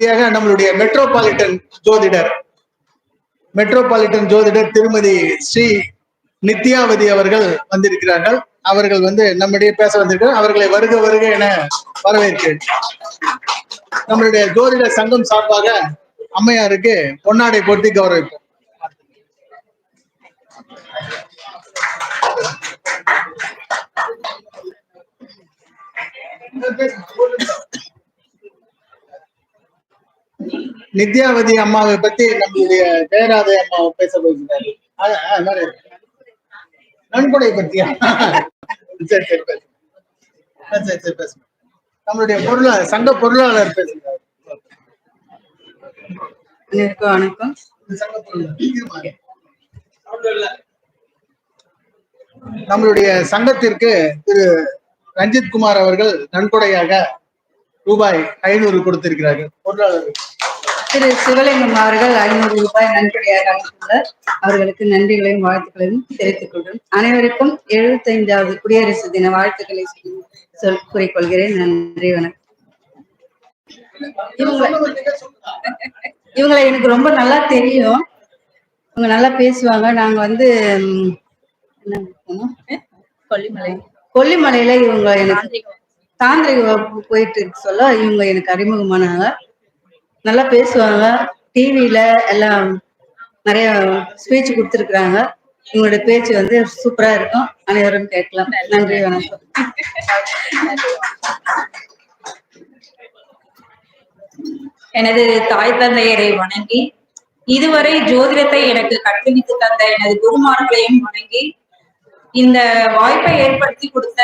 இறுதியாக நம்மளுடைய மெட்ரோபாலிட்டன் ஜோதிடர் மெட்ரோபாலிட்டன் ஜோதிடர் திருமதி ஸ்ரீ நித்யாவதி அவர்கள் வந்திருக்கிறார்கள். அவர்கள் வந்து நம்மிடையே பேச வந்திருக்கிறார். அவர்களை வருக வருக என வரவேற்கிறேன். நம்மளுடைய ஜோதிட சங்கம் சார்பாக அம்மையாருக்கு பொன்னாடை போட்டி கௌரவிப்போம். நித்யாவதி அம்மாவை பத்தி நம்மளுடைய ஜெயராதை அம்மாவை பேச இருக்கு. நன்கொடை பத்தியா? சரி சரி பேசுங்க சரி சரி பேசுங்க நம்மளுடைய பொருளாளர் சங்க பொருளாளர் பேசுகிறார். வணக்கம். சங்க பொருளாளர். நம்மளுடைய சங்கத்திற்கு திரு ரஞ்சித் குமார் அவர்கள் நன்கொடையாக ரூபாய் ஐநூறு கொடுத்திருக்கிறார்கள். பொருளாளர் திரு சிவலிங்கம் அவர்கள் ஐநூறு ரூபாய் நன்கொடையாக அளித்துள்ளார் அவர்களுக்கு நன்றிகளையும் வாழ்த்துக்களையும் தெரிவித்துக் கொள்கிறேன். அனைவருக்கும் எழுபத்தைந்தாவது குடியரசு தின வாழ்த்துக்களை சொல்லி- சொல் கூறிக்கொள்கிறேன். நன்றி வணக்கம். இவங்களை இவங்களை எனக்கு ரொம்ப நல்லா தெரியும். இவங்க நல்லா பேசுவாங்க. நாங்க வந்து? கொல்லிமலை. கொல்லிமலையில இவங்க எனக்கு தாந்திரிக வகுப்பு போயிட்டு சொல்ல இவங்க எனக்கு அறிமுகமானாங்க. நல்லா பேசுவாங்க. டிவியில எல்லாம் நிறைய ஸ்பீச் கொடுத்துருக்குறாங்க. இவங்களோட பேச்சு வந்து சூப்பரா இருக்கும். அனைவரும் கேட்கலாம். நன்றி வணக்கம். எனது தாய் தந்தையரை வணங்கி இதுவரை ஜோதிடத்தை எனக்கு கற்பித்து தந்த எனது குருமார்களையும் வணங்கி இந்த வாய்ப்பை ஏற்படுத்தி கொடுத்த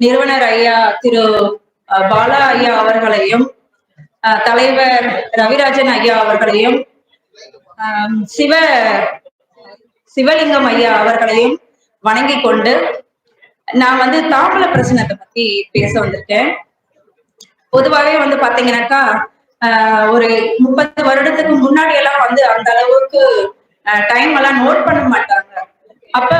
நிறுவனர் ஐயா திரு பாலா ஐயா அவர்களையும் தலைவர் ரவிராஜன் ஐயா அவர்களையும் சிவ சிவலிங்கம் ஐயா அவர்களையும் வணங்கி கொண்டு நான் வந்து தாம்பல பிரச்சனத்தை பத்தி பேச வந்திருக்கேன். பொதுவாகவே வந்து பாத்தீங்கன்னாக்கா ஒரு முப்பது வருடத்துக்கு முன்னாடி எல்லாம் வந்து அந்த அளவுக்கு டைம் எல்லாம் நோட் பண்ண மாட்டாங்க. அப்ப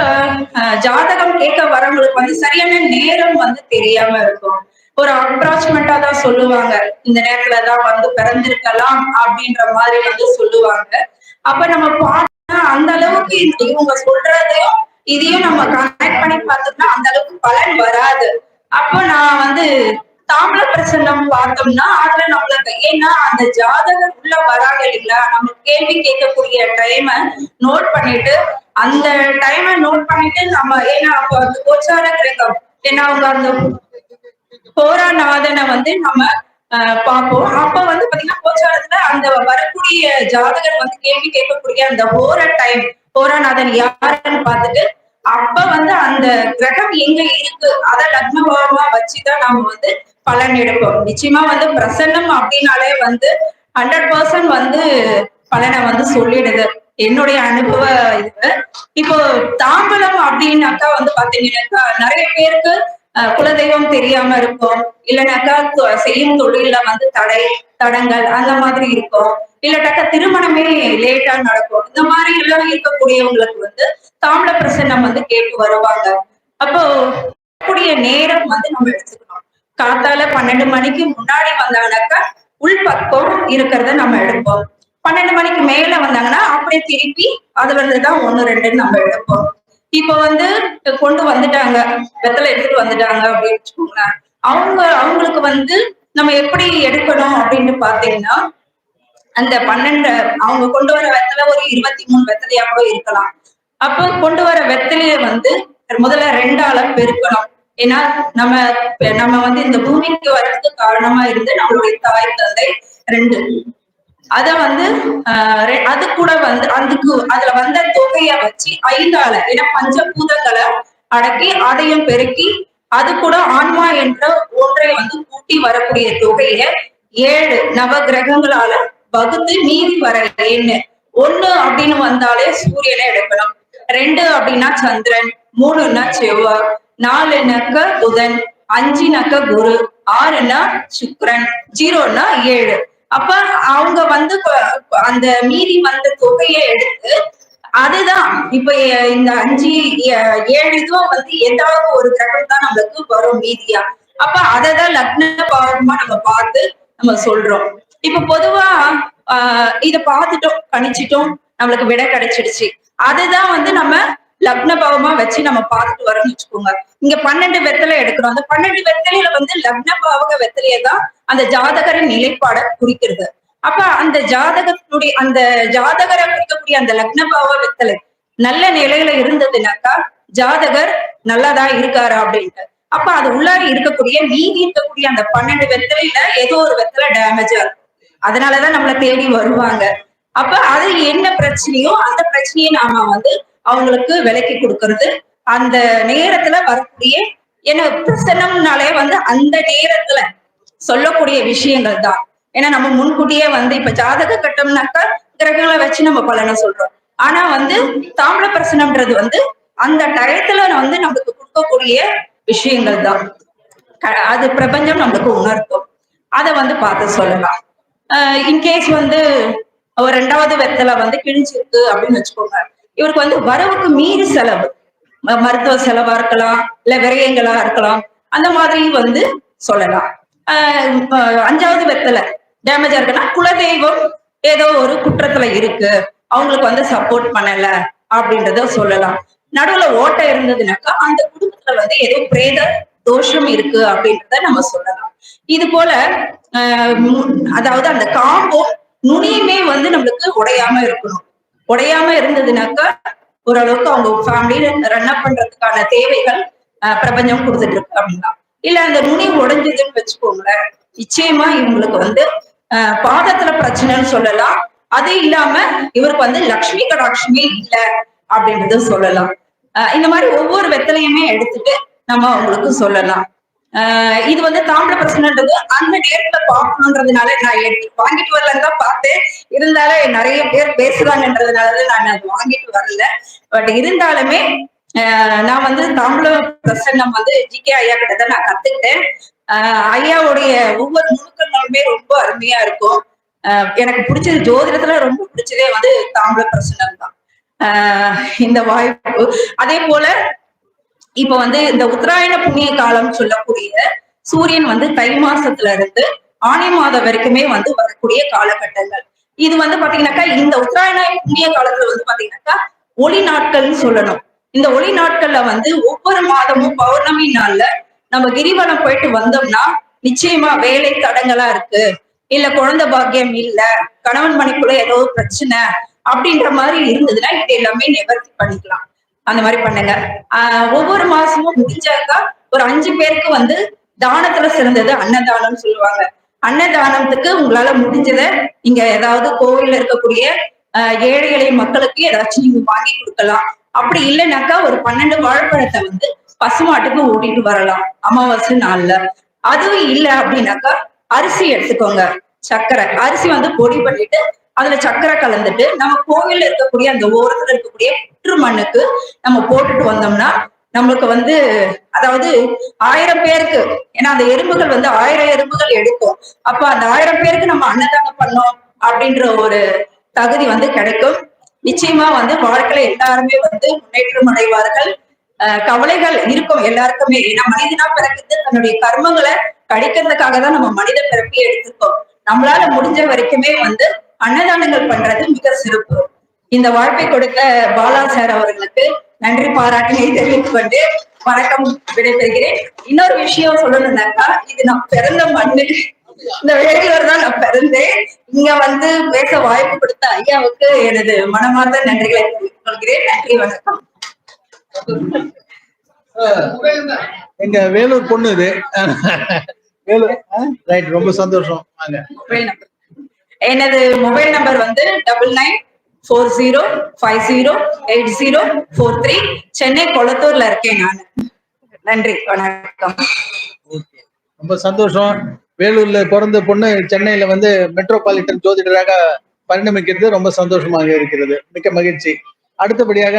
ஜாதகம் கேட்க வரவங்களுக்கு வந்து சரியான நேரம் வந்து தெரியாம இருக்கும். ஒரு அப்ராச்மெண்டா தான் சொல்லுவாங்க. இந்த நேரத்துல தான் வந்து பிறந்திருக்கலாம் அப்படின்ற மாதிரி வந்து சொல்லுவாங்க. அப்ப நம்ம பார்த்தா அந்த அளவுக்கு இவங்க சொல்றதையும் இதையும் நம்ம கனெக்ட் பண்ணி பார்த்தோம்னா அந்த அளவுக்கு பலன் வராது. அப்போ நான் வந்து தாம்பல பிரசன்னம் பார்த்தோம்னா அதுல நம்மளுக்கு ஏன்னா அந்த ஜாதகர் உள்ள வராங்க இல்லைங்களா? நம்ம கேள்வி கேட்கக்கூடிய டைமை நோட் பண்ணிட்டு அந்த டைமை நோட் பண்ணிட்டு நம்ம ஏன்னா அப்போ அந்த கோச்சார கிரகம் ஏன்னா அவங்க அந்த போராநாதனை வந்து நம்ம பார்ப்போம். அப்ப வந்து பாத்தீங்கன்னா கோச்சாரத்துல அந்த வரக்கூடிய ஜாதகர் வந்து கேள்வி கேட்கக்கூடிய அந்த ஓர டைம் போராநாதன் யாருன்னு பார்த்துட்டு அப்ப வந்து அந்த கிரகம் எங்க இருக்கு? அத லக்னபாவமா வச்சுதான் நாம வந்து பலன் எடுப்போம் நிச்சயமா வந்து பிரசன்னம் அப்படின்னாலே வந்து ஹண்ட்ரட் பர்சன்ட் வந்து பலனை வந்து சொல்லிடுது. என்னுடைய அனுபவ இது. இப்போ தாம்பலம் அப்படின்னாக்கா வந்து பாத்தீங்கன்னாக்கா நிறைய பேருக்கு குலதெய்வம் தெரியாம இருக்கும். இல்லைனாக்கா செய்யும் தொழில வந்து தடை தடங்கள் அந்த மாதிரி இருக்கும். இல்லட்டாக்கா திருமணமே லேட்டா நடக்கும். இந்த மாதிரி எல்லாம் இருக்கக்கூடியவங்களுக்கு வந்து தாம்பல பிரசன்னம் வந்து கேட்டு வருவாங்க. அப்போ கூடிய நேரம் வந்து நம்ம எடுத்துக்கணும். காத்தால பன்னெண்டு மணிக்கு முன்னாடி வந்தாங்கன்னாக்கா உள்பக்கம் இருக்கிறத நம்ம எடுப்போம். பன்னெண்டு மணிக்கு மேல வந்தாங்கன்னா அப்படியே திருப்பி அதுல இருந்து தான் ஒண்ணு ரெண்டுன்னு நம்ம எடுப்போம். இப்போ வந்து கொண்டு வந்துட்டாங்க. வெத்தலை எடுத்துட்டு வந்துட்டாங்க அப்படின்னு வச்சுக்கோங்களேன். அவங்க அவங்களுக்கு வந்து நம்ம எப்படி எடுக்கணும் அப்படின்னு பாத்தீங்கன்னா அந்த பன்னெண்டு அவங்க கொண்டு வர வெத்தலை ஒரு இருபத்தி மூணு வெத்தலையா கூட இருக்கலாம். அப்ப கொண்டு வர வெத்தலைய வந்து முதல்ல ரெண்டால பெருக்கணும். ஏன்னா நம்ம நம்ம வந்து இந்த பூமிக்கு வர்றதுக்கு காரணமா இருந்து நம்மளுடைய தாய் தந்தை ரெண்டு. அத வந்து ஆஹ் அது கூட வந்து அதுக்கு அதுல வந்த தொகைய வச்சு ஐந்தால ஏன்னா பஞ்சபூதங்களை அடக்கி அதையும் பெருக்கி அது கூட ஆன்மா என்ற ஒன்றை வந்து கூட்டி வரக்கூடிய தொகைய ஏழு நவ கிரகங்களால வகுத்து மீதி வர எண்ணு. ஒண்ணு அப்படின்னு வந்தாலே சூரியனை எடுக்கணும். ரெண்டு அப்படின்னா சந்திரன் மூணுன்னா செவ்வாய். நாலுனாக்க புதன் அஞ்சுனாக்க குரு ஆறுனா சுக்ரன் ஜீரோனா ஏழு. அப்ப அவங்க வந்து அந்த மீறி வந்த தொகையை எடுத்து அதுதான். இப்ப இந்த அஞ்சு ஏழு இதுவும் வந்து ஏதாவது ஒரு கிரகம் தான் நம்மளுக்கு வரும் மீதியா. அப்ப அததான் லக்ன பாவமா நம்ம பார்த்து நம்ம சொல்றோம். இப்ப பொதுவா ஆஹ் இத பார்த்துட்டோம் கணிச்சிட்டோம் நம்மளுக்கு விடை கிடைச்சிடுச்சு. அதுதான் வந்து நம்ம லக்ன பாவமா வச்சு நம்ம பார்த்துட்டு வரோம்னு வச்சுக்கோங்க. இங்க பன்னெண்டு வெத்தலை எடுக்கிறோம் அந்த பன்னெண்டு வெத்தலையில வந்து லக்ன பாவக வெத்தலையை தான் அந்த ஜாதகரின் நிலைப்பாட குறிக்கிறது. அப்ப அந்த ஜாதகத்தினுடைய அந்த ஜாதகரை குறிக்கக்கூடிய அந்த லக்ன பாவ வெத்தலை நல்ல நிலையில இருந்ததுனாக்கா ஜாதகர் நல்லதா இருக்காரு அப்படின்ட்டு. அப்ப அது உள்ளாடி இருக்கக்கூடிய மீதி இருக்கக்கூடிய அந்த பன்னெண்டு வெத்தலையில ஏதோ ஒரு வெத்தலை டேமேஜா இருக்கும். அதனாலதான் நம்மளை தேடி வருவாங்க. அப்ப அது என்ன பிரச்சனையோ அந்த பிரச்சனையை நாம வந்து அவங்களுக்கு விலக்கி கொடுக்கறது. அந்த நேரத்துல வரக்கூடிய ஏன்னா பிரசனம்னாலே வந்து அந்த நேரத்துல சொல்லக்கூடிய விஷயங்கள் தான். ஏன்னா நம்ம முன்கூட்டியே வந்து இப்ப ஜாதக கட்டம்னாக்கா கிரகங்களை வச்சு நம்ம பலனை சொல்றோம். ஆனா வந்து தாமிர பிரசனம்ன்றது வந்து அந்த டயத்துல வந்து நம்மளுக்கு கொடுக்கக்கூடிய விஷயங்கள் தான். அது பிரபஞ்சம் நம்மளுக்கு உணர்த்தும். அதை வந்து பார்த்து சொல்லலாம். இன்கேஸ் வந்து ஒரு ரெண்டாவது வெத்தலை வந்து கிழிஞ்சிருக்கு அப்படின்னு வச்சுக்கோங்க. இவருக்கு வந்து வரவுக்கு மீறி செலவு. ம- மருத்துவ செலவா இருக்கலாம் இல்ல விரயங்களா இருக்கலாம். அந்த மாதிரி வந்து சொல்லலாம். ஆஹ் அஞ்சாவது வெத்தலை டேமேஜா இருக்குன்னா குலதெய்வம் ஏதோ ஒரு குற்றத்துல இருக்கு. அவங்களுக்கு வந்து சப்போர்ட் பண்ணல அப்படின்றத சொல்லலாம். நடுவுல ஓட்டை இருந்ததுனாக்கா அந்த குடும்பத்துல வந்து ஏதோ பிரேத தோஷம் இருக்கு அப்படின்றத நம்ம சொல்லலாம். இது போல ஆஹ் அதாவது அந்த காம்போ நுனியுமே வந்து நம்மளுக்கு உடையாம இருக்கணும். உடையாம இருந்ததுனாக்கா ஓரளவுக்கு அவங்க ஃபேமிலியில ரன் அப் பண்றதுக்கான தேவைகள் ஆஹ் பிரபஞ்சம் கொடுத்துட்டு இருக்கு அப்படின்னா. இல்ல அந்த நுனி உடைஞ்சதுன்னு வச்சுக்கோங்களேன். நிச்சயமா இவங்களுக்கு வந்து ஆஹ் பாதத்துல பிரச்சனைன்னு சொல்லலாம். அது இல்லாம இவருக்கு வந்து லக்ஷ்மி கடாட்சமே இல்ல அப்படின்றத சொல்லலாம். ஆஹ் இந்த மாதிரி ஒவ்வொரு வெத்தலையுமே எடுத்துட்டு நம்ம அவங்களுக்கு சொல்லலாம். இது வந்து தாமிர பிரச்சனைன்றது அந்த நேரத்துல பார்க்கணுன்றதுனால நான் எடுத்து வாங்கிட்டு வரலன்னு தான் பார்த்தேன். இருந்தாலும் நிறைய பேர் பேசுறாங்கன்றதுனால நான் அது வாங்கிட்டு வரல. பட் இருந்தாலுமே நான் வந்து தாமிர பிரசன்னம் வந்து ஜி கே ஐயா கிட்ட தான் நான் கத்துக்கிட்டேன். ஐயாவுடைய ஒவ்வொரு நுணுக்கங்களுமே ரொம்ப அருமையா இருக்கும். எனக்கு பிடிச்சது ஜோதிடத்துல ரொம்ப பிடிச்சதே வந்து தாமிர பிரசன்னம் தான். இந்த வாய்ப்பு. அதே போல இப்ப வந்து இந்த உத்தராயண புண்ணிய காலம் சொல்லக்கூடிய சூரியன் வந்து தை மாசத்துல இருந்து ஆணி மாதம் வரைக்குமே வந்து வரக்கூடிய காலகட்டங்கள். இது வந்து பாத்தீங்கன்னாக்கா இந்த உத்தராயண புண்ணிய காலத்துல வந்து பாத்தீங்கன்னாக்கா ஒளி நாட்கள்னு சொல்லணும். இந்த ஒளி நாட்கள்ல வந்து ஒவ்வொரு மாதமும் பௌர்ணமி நாள்ல நம்ம கிரிவலம் போயிட்டு வந்தோம்னா நிச்சயமா வேலை தடங்களா இருக்கு. இல்ல குழந்தை பாக்கியம் இல்ல கணவன் மணிக்குள்ள ஏதோ பிரச்சனை அப்படின்ற மாதிரி இருந்ததுன்னா இது எல்லாமே நிவர்த்தி பண்ணிக்கலாம். அந்த மாதிரி பண்ணுங்க. ஒவ்வொரு மாசமும் முடிஞ்சாக்கா ஒரு அஞ்சு பேருக்கு வந்து தானத்துல சிறந்தது அன்னதானம் சொல்லுவாங்க. அன்னதானத்துக்கு உங்களால முடிஞ்சதை நீங்க ஏதாவது கோவில்ல இருக்கக்கூடிய ஆஹ் ஏழை எளிய மக்களுக்கு ஏதாச்சும் நீங்க வாங்கி கொடுக்கலாம். அப்படி இல்லைனாக்கா ஒரு பன்னெண்டு வாழைப்பழத்தை வந்து பசுமாட்டுக்கு ஓட்டிட்டு வரலாம் அமாவாசை நாள்ல. அதுவும் இல்லை அப்படின்னாக்கா அரிசி எடுத்துக்கோங்க சர்க்கரை. அரிசி வந்து பொடி பண்ணிட்டு அதுல சக்கரை கலந்துட்டு நம்ம கோவில்ல இருக்கக்கூடிய அந்த ஓரத்துல இருக்கக்கூடிய புற்று மண்ணுக்கு நம்ம போட்டுட்டு வந்தோம்னா நம்மளுக்கு வந்து அதாவது ஆயிரம் பேருக்கு ஏன்னா அந்த எறும்புகள் வந்து ஆயிரம் எறும்புகள் எடுக்கும். அப்ப அந்த ஆயிரம் பேருக்கு நம்ம அன்னதானம் பண்ணோம் அப்படின்ற ஒரு தகுதி வந்து கிடைக்கும். நிச்சயமா வந்து வாழ்க்கையில எல்லாருமே வந்து முன்னேற்றம் அடைவார்கள். கவலைகள் இருக்கும் எல்லாருக்குமே. ஏன்னா மனிதனா பிறக்கிறது தன்னுடைய கர்மங்களை கடிக்கிறதுக்காக தான் நம்ம மனித பிறப்பையே எடுத்திருக்கோம். நம்மளால முடிஞ்ச வரைக்குமே வந்து அன்னதானங்கள் பண்றது மிக சிறப்பு. இந்த வாய்ப்பை கொடுத்த பாலா சார் அவர்களுக்கு நன்றி பாராட்டினை தெரிவித்துக் கொண்டு வணக்கம் விடைபெறுகிறேன். இன்னொரு விஷயம் சொல்லணும்னாக்கா இது நான் பிறந்த மண்ணு இந்த வேலூர் தான் நான் பிறந்தேன். இங்க வந்து பேச வாய்ப்பு கொடுத்த ஐயாவுக்கு எனது மனமார்ந்த நன்றிகளை தெரிவித்துக் கொள்கிறேன். நன்றி வணக்கம். எங்க வேலூர் பொண்ணு இது. வேலூர் ரைட் ரொம்ப சந்தோஷம். வாங்க. எனது மொபைல் நம்பர் வந்து double nine four zero five zero eight zero four three Chennai கொளத்தூர்ல இருக்கேன் நான். நன்றி வணக்கம். ரொம்ப சந்தோஷம். வேலூர்ல பிறந்த பொண்ணு சென்னையில வந்து மெட்ரோபாலிட்டன் ஜோதிடராக பரிணமிக்கிறது ரொம்ப சந்தோஷமாக இருக்கிறது. மிக்க மகிழ்ச்சி. அடுத்தபடியாக